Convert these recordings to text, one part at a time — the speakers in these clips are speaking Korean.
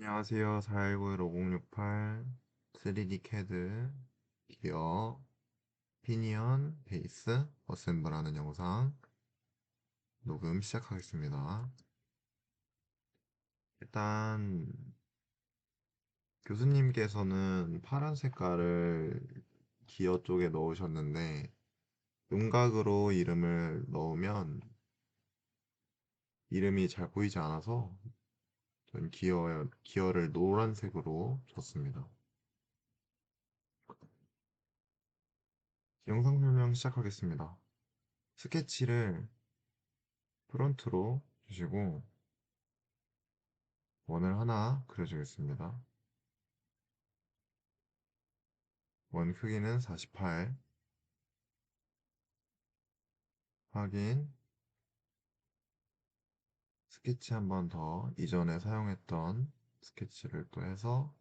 안녕하세요. 419-5068 3D CAD 기어 피니언 베이스 어셈블 하는 영상 녹음 시작하겠습니다. 일단 교수님께서는 파란 색깔을 기어 쪽에 넣으셨는데 윤곽으로 이름을 넣으면 이름이 잘 보이지 않아서 전 기어, 기어를 노란색으로 줬습니다. 영상 설명 시작하겠습니다. 스케치를 프론트로 주시고 원을 하나 그려주겠습니다. 원 크기는 48 확인 스케치 한 번 더 이전에 사용했던 스케치를 또 해서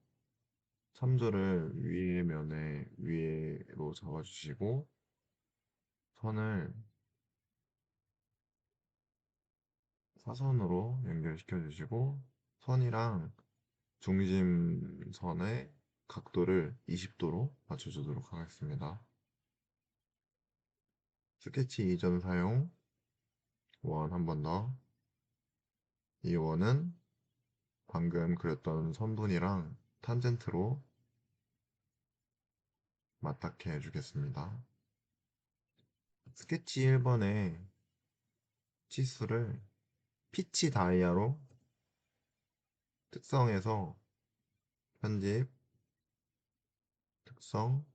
참조를 위의 면에 위로 잡아주시고 선을 사선으로 연결시켜 주시고 선이랑 중심선의 각도를 20도로 맞춰주도록 하겠습니다. 스케치 이전 사용 원 한 번 더. 이 원은 방금 그렸던 선분이랑 탄젠트로 맞닿게 해주겠습니다. 스케치 1번에 치수를 피치 다이아로 특성에서 편집 특성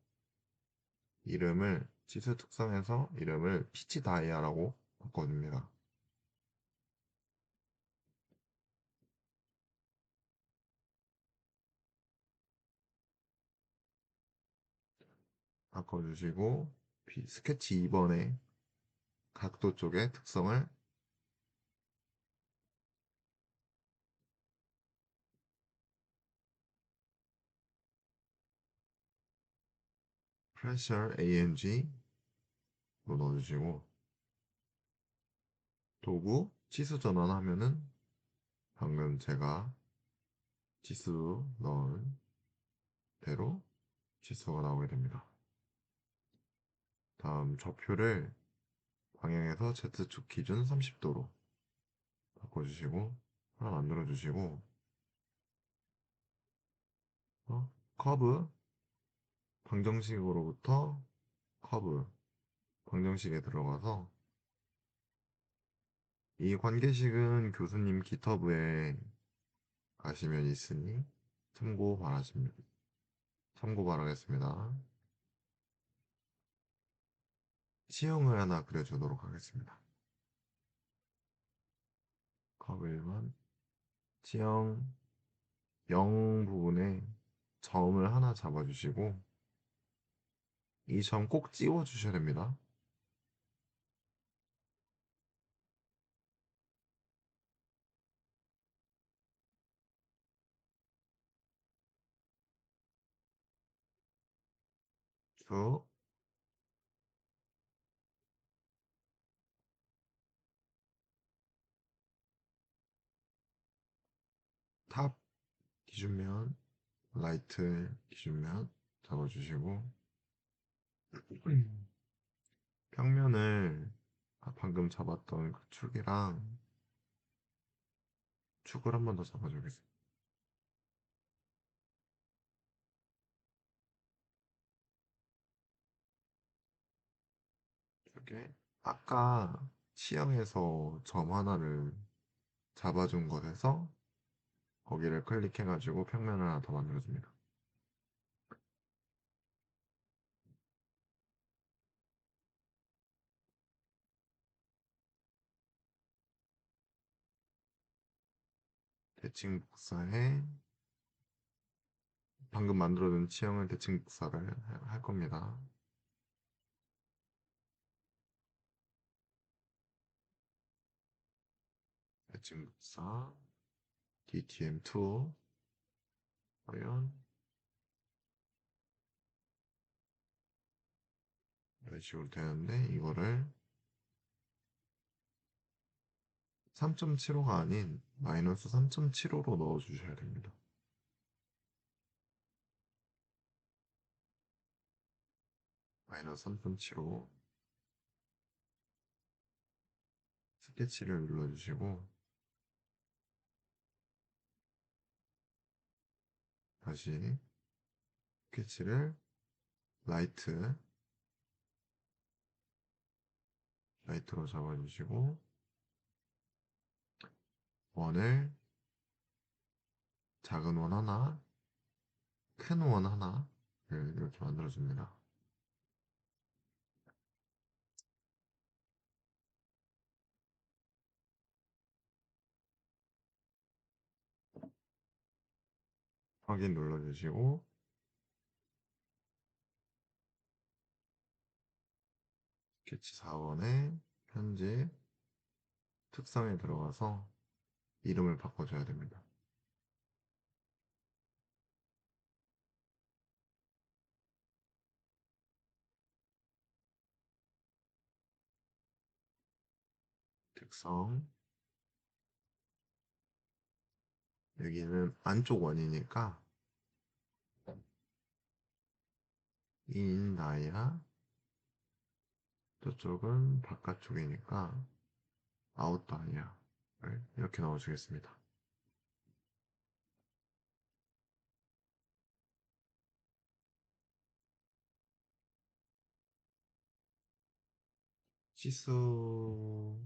이름을 치수 특성에서 이름을 피치 다이아라고 바꿔줍니다. 바꿔주시고 스케치 2번에 각도 쪽의 특성을 pressure ANG로 넣어주시고 도구 치수 전환하면은 방금 제가 치수 넣은 대로 치수가 나오게 됩니다. 다음 좌표를 방향에서 Z축 기준 30도로 바꿔주시고 하나 만들어주시고 어? 커브 방정식으로부터 커브 방정식에 들어가서 이 관계식은 교수님 기터브에 가시면 있으니 참고 바라십니다. 참고 바라겠습니다. 시형을 하나 그려주도록 하겠습니다. 커브 1번 시형 0 부분에 점을 하나 잡아주시고 이 점꼭 찍어주셔야 됩니다. 쭉 기준면, 라이트 기준면 잡아주시고 평면을 방금 잡았던 그 축이랑 축을 한 번 더 잡아주겠습니다. 이게 아까 시향에서 점 하나를 잡아준 것에서 거기를 클릭해가지고 평면을 하나 더 만들어줍니다. 대칭 복사해 방금 만들어둔 치형을 대칭 복사를 할 겁니다. 대칭 복사 dtm2 과연? 이런 식으로 되는데 이거를 3.75가 아닌 마이너스 3.75로 넣어주셔야 됩니다. 마이너스 3.75 스케치를 눌러주시고 다시 스케치를 라이트 라이트로 잡아주시고 원을 작은 원 하나 큰 원 하나를 이렇게 만들어줍니다. 확인 눌러주시고 스케치 4번에 편집 특성에 들어가서 이름을 바꿔줘야 됩니다. 특성 여기는 안쪽 원이니까 인 다이아 저쪽은 바깥쪽이니까 아웃 다이아를 이렇게 넣어주겠습니다. 치수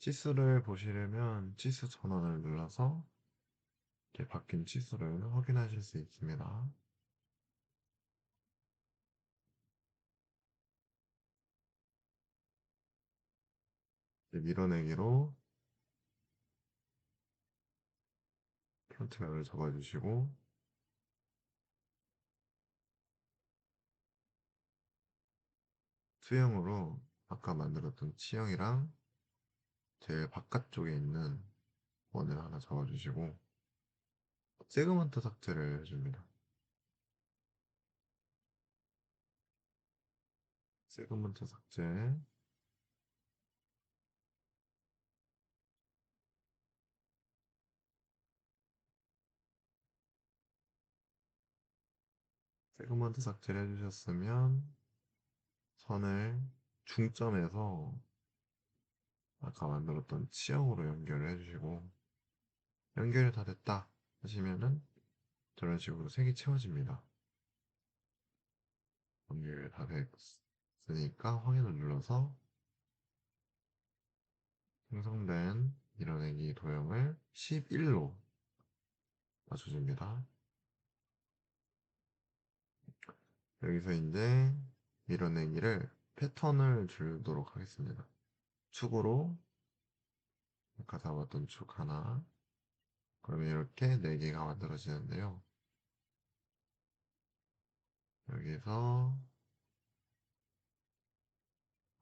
치수를 보시려면 치수 전원을 눌러서 이렇게 바뀐 치수를 확인하실 수 있습니다. 밀어내기로 프론트면을 잡아주시고 수형으로 아까 만들었던 치형이랑 제일 바깥쪽에 있는 원을 하나 잡아주시고 세그먼트 삭제를 해줍니다. 세그먼트 삭제 세그먼트 삭제를 해주셨으면 선을 중점에서 아까 만들었던 치형으로 연결을 해주시고 연결이 다 됐다 하시면은 저런 식으로 색이 채워집니다. 연결이 다 됐으니까 확인을 눌러서 생성된 밀어내기 도형을 11로 맞춰줍니다. 여기서 이제 밀어내기를 패턴을 주도록 하겠습니다. 축으로 아까 잡았던 축 하나 그러면 이렇게 4개가 만들어지는데요. 여기서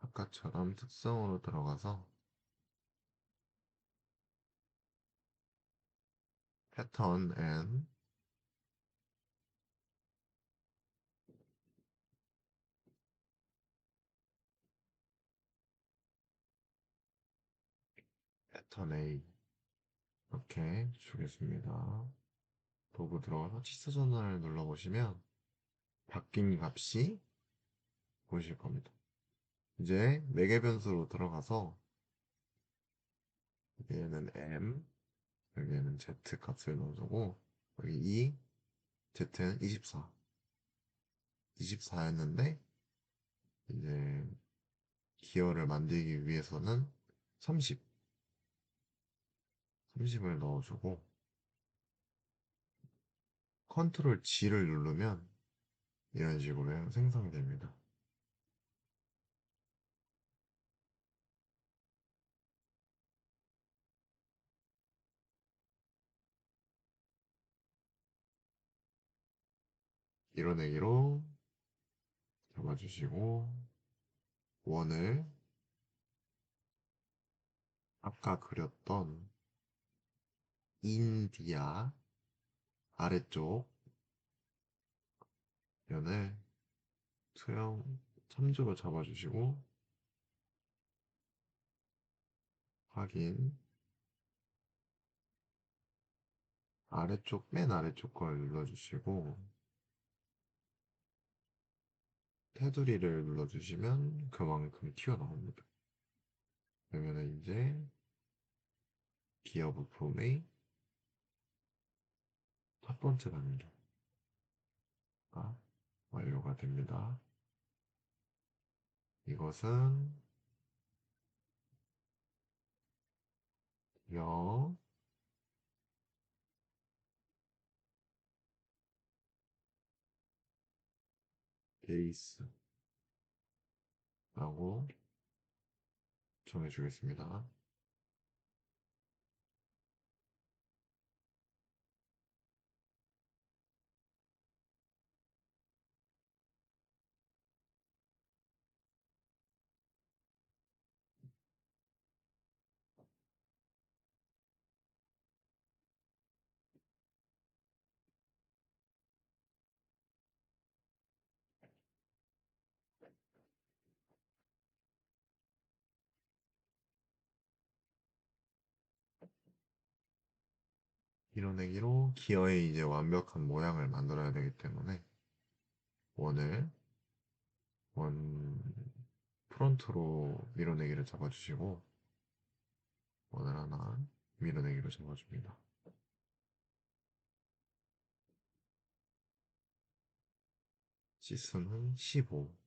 아까처럼 특성으로 들어가서 패턴 and 패턴 A 이렇게 주겠습니다. 도구 들어가서 치수 전환을 눌러보시면 바뀐 값이 보이실 겁니다. 이제 4개 변수로 들어가서 여기에는 M, 여기에는 Z 값을 넣어주고 여기 2, Z는 24 24였는데 이제 기어를 만들기 위해서는 30 30을 넣어주고 컨트롤 G를 누르면 이런 식으로 생성이 됩니다. 밀어내기로 잡아주시고 원을 아까 그렸던 인디아 아래쪽 면을 수영 참조로 잡아주시고 확인 아래쪽 맨 아래쪽 걸 눌러주시고 테두리를 눌러주시면 그만큼 튀어나옵니다. 그러면 이제 기어 부품의 첫 번째 단계가 완료가 됩니다. 이것은 기어 베이스라고 정해주겠습니다. 밀어내기로 기어의 이제 완벽한 모양을 만들어야 되기 때문에 원을 원 프론트로 밀어내기를 잡아주시고 원을 하나 밀어내기로 잡아줍니다. 시스는 15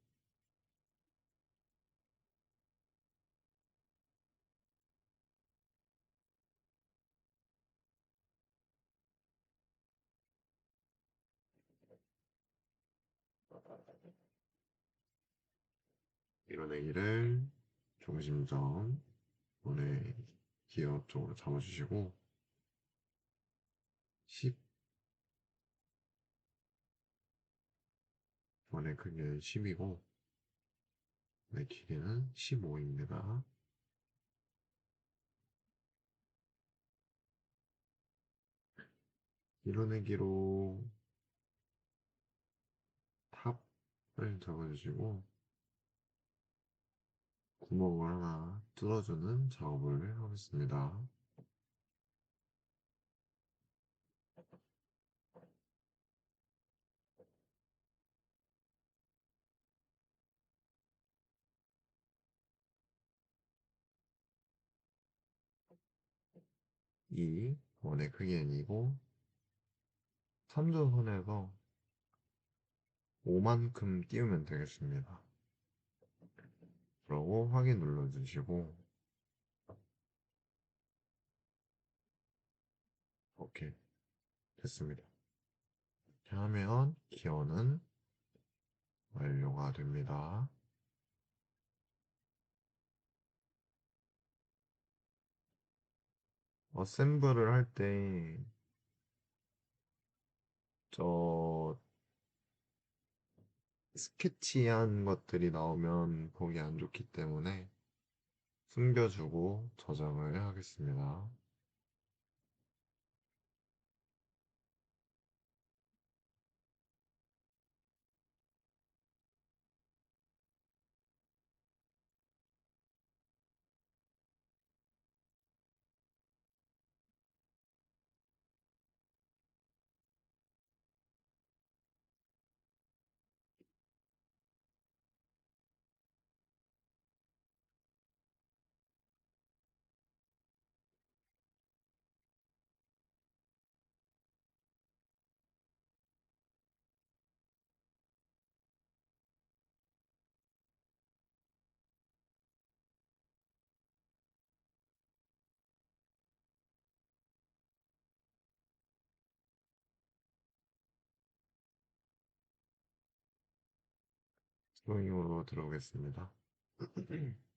밀어내기를 중심점 원의 기어 쪽으로 잡아주시고 10 원의 크기는 10이고 내 길이는 15입니다. 밀어내기로 탑을 잡아주시고 구멍을 하나 뚫어주는 작업을 하겠습니다. 이 원의 크기는 이고 3조선에서 5만큼 띄우면 되겠습니다. 그러고 확인 눌러주시고 오케이 됐습니다. 이렇게 하면 기어는 완료가 됩니다. 어셈블을 할 때 저 스케치한 것들이 나오면 보기 안 좋기 때문에 숨겨주고 저장을 하겠습니다. 드로잉으로 들어오겠습니다.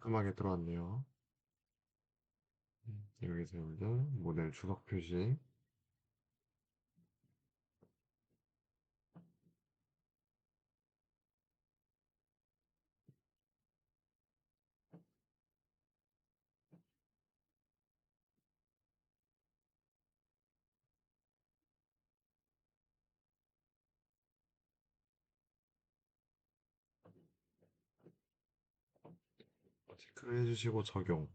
깔끔하게 들어왔네요. 여기서 이제 모델 주석 표시. 체크를 해주시고 적용.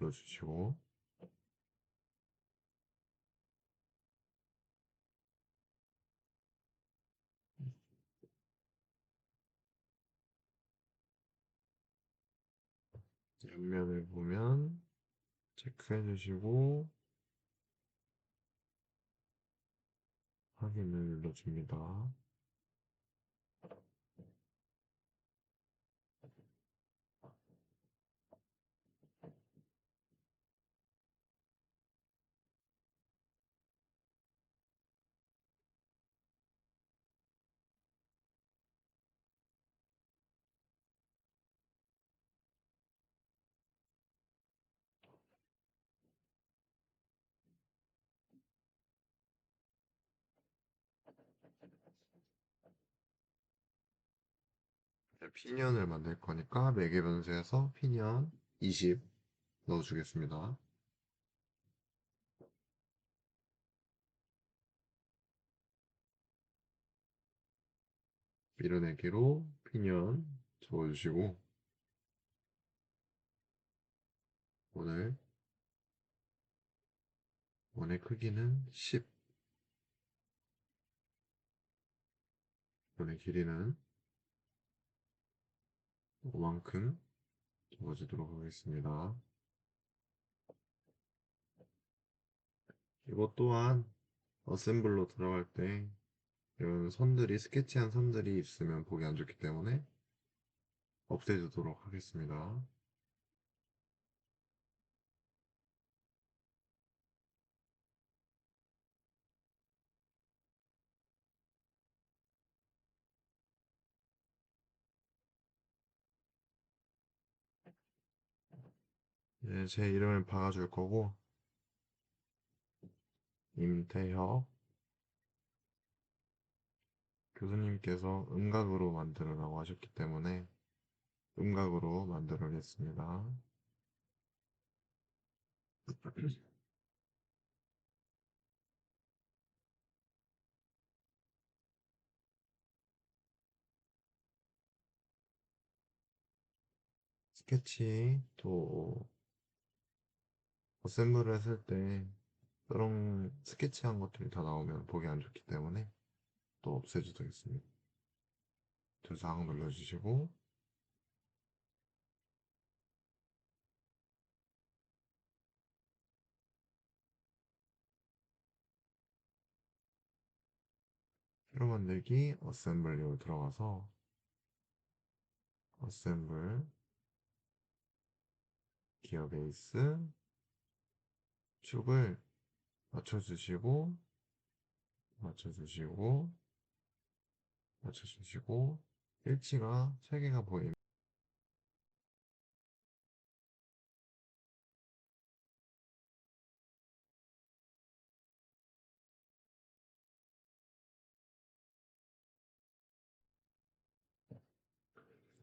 눌러주시고 옆면을 보면 체크해 주시고 확인을 눌러줍니다. 피니언을 만들 거니까 매개 변수에서 피니언 20 넣어주겠습니다. 밀어내기로 피니언 적어주시고 오늘 원의 크기는 10 원의 길이는 5만큼 적어주도록 하겠습니다. 이것 또한 어셈블로 들어갈 때 이런 선들이 스케치한 선들이 있으면 보기 안 좋기 때문에 없애주도록 하겠습니다. 제제 이름을 박아줄 거고 임태혁 교수님께서 음각으로 만들으라고 하셨기 때문에 음각으로 만들어겠습니다. 스케치 또 어셈블을 했을 때 그런 스케치한 것들이 다 나오면 보기 안 좋기 때문에 또 없애주겠습니다. 두상 눌러주시고 새로 만들기 어셈블리로 들어가서 어셈블 기어 베이스 축을 맞춰주시고 맞춰주시고 맞춰주시고 일치가 3개가 보입니다.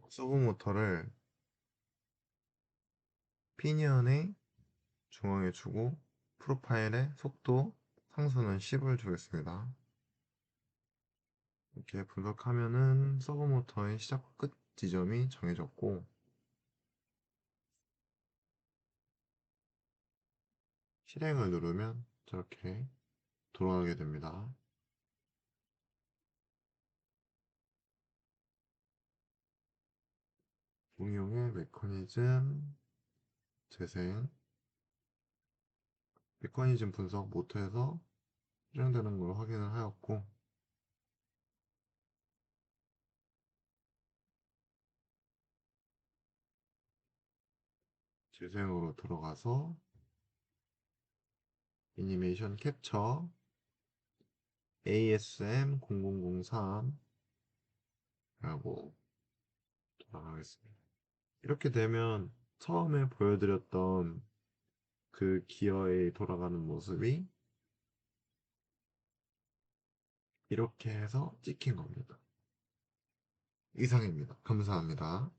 서브 모터를 피니언의 중앙에 주고 프로파일의 속도 상수는 10을 주겠습니다. 이렇게 분석하면은 서브 모터의 시작과 끝 지점이 정해졌고 실행을 누르면 저렇게 돌아가게 됩니다. 응용의 메커니즘 재생 메커니즘 분석 모터에서 실행되는 걸 확인을 하였고 재생으로 들어가서 애니메이션 캡처 ASM 0003 라고 돌아가겠습니다. 이렇게 되면 처음에 보여드렸던 그 기어에 돌아가는 모습이 이렇게 해서 찍힌 겁니다. 이상입니다. 감사합니다.